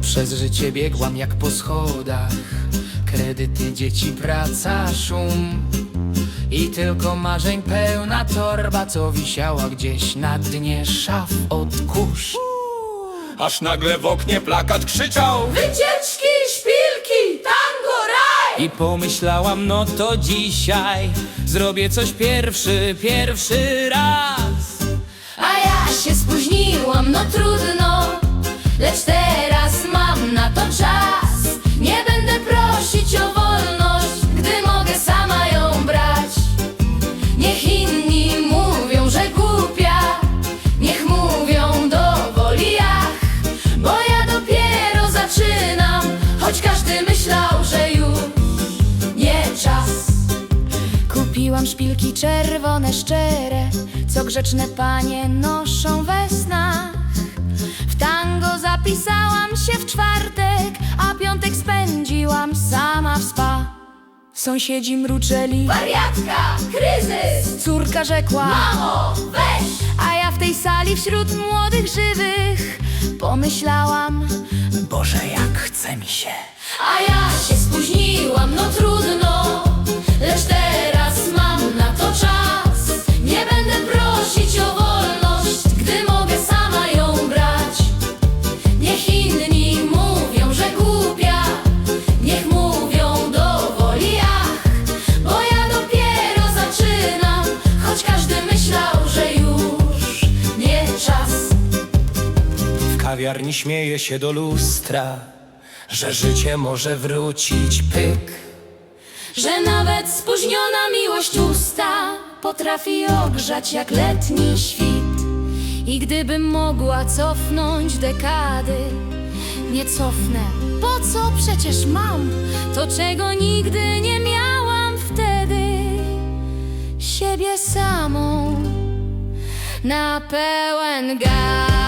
Przez życie biegłam jak po schodach. Kredyty, dzieci, praca, szum. I tylko marzeń pełna torba Co wisiała gdzieś na dnie szaf od kurz Aż nagle w oknie plakat krzyczał. Wycieczki, szpilki, tango, raj! I pomyślałam, no to dzisiaj Zrobię coś pierwszy, pierwszy raz. A ja się spóźniłam, no trudno Kupiłam szpilki czerwone, szczere, co grzeczne panie noszą we snach. W tango zapisałam się w czwartek, a piątek spędziłam sama w spa. Sąsiedzi mruczeli, wariatka, kryzys, córka rzekła, mamo, weź. A ja w tej sali wśród młodych żywych pomyślałam, Boże, jak chce mi się a ja się spóźniłam, no trudno kawiarni śmieje się do lustra Że życie może wrócić pyk. Że nawet spóźniona miłość usta Potrafi ogrzać jak letni świt. I gdybym mogła cofnąć dekady Nie cofnę, po co przecież mam? To czego nigdy nie miałam wtedy. Siebie samą na pełen gaz